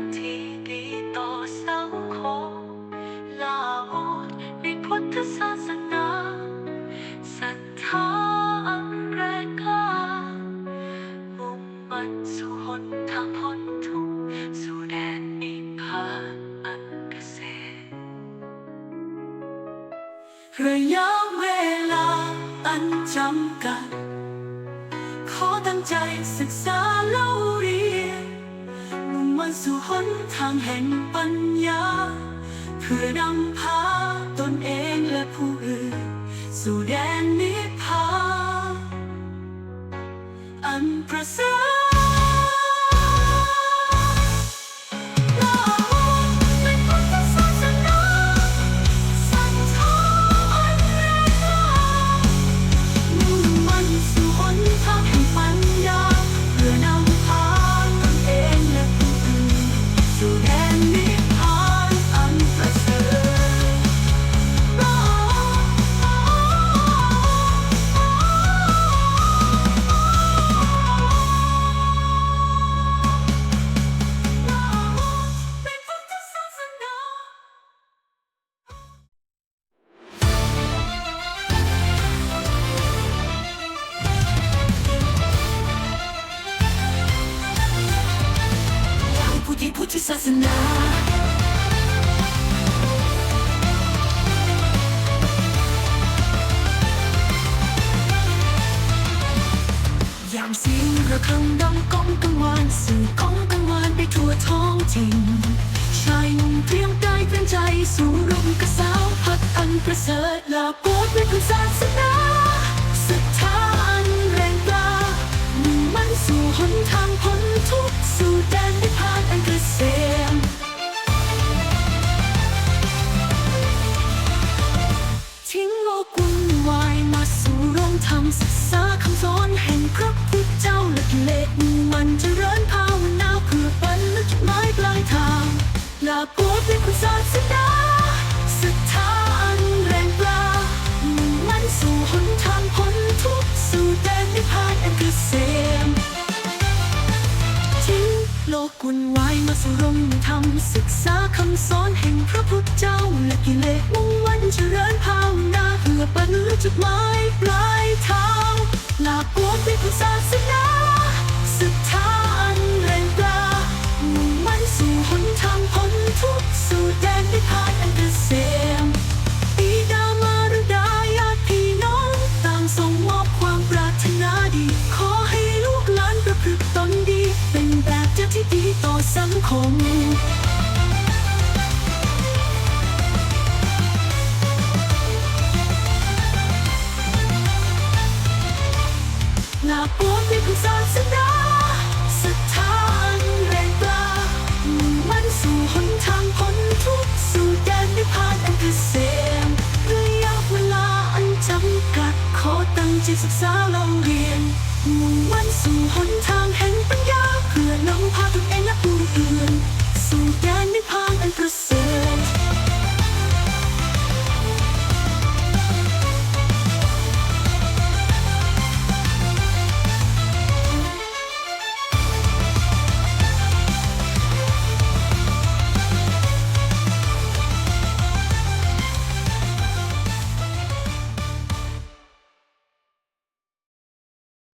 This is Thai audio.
างที่ดีต่อสังคมลาโอดในพุทธศาสนาศรัทธาอันแรงกล้ามุ่งมั่นสู่หนทางพ้นทุกข์สู่แดนนิพพานอันเกษมระยะเวลาอันจำกัด ขอตั้งใจศึกษาเล่า สู่หนทางแห่งปัญญา เพื่อนำพาตนเองและผู้อื่น สู่แดนนิพพานอันประเสริฐ ศาสนายามเสียงระฆังดังก้องกังวานสื่อก้องกังวานไปทั่วท้องถิ่นชายหนุ่มเตรียมกายเตรียมใจ สู่รุ่งกระสาวพักอันประเสริฐลาโปดเป็นคุณศาสา ลาโปดเป็นคุณศาสนาศรัทธาอันแรงกล้ามุ่งมั่นสู่หนทางพ้นทุกข์สู่แดนนิพพานอันเกษมทิ้งโลกวุ่นวายมาสู่ร่มธรรมศึกษาคำสอนแห่งพระพุทธเจ้าและกิเลสมุ่งวันเจริญภาวนาเพื่อบรรลุจุดหมายปลายทางลาบวชเป็นพุทธศาสนา สังคมลาปวดเป็นผู้ศาสนาศรัทธาอันแรงกล้ามุ่งมั่นสู่หนทางพ้นทุกข์สู่แดนนิพพานอันเกษมระยะเวลาอันจำกัดขอตั้งใจศึกษาเราเรียนมุ่งมั่นสู่หนทางแห่งปัญญา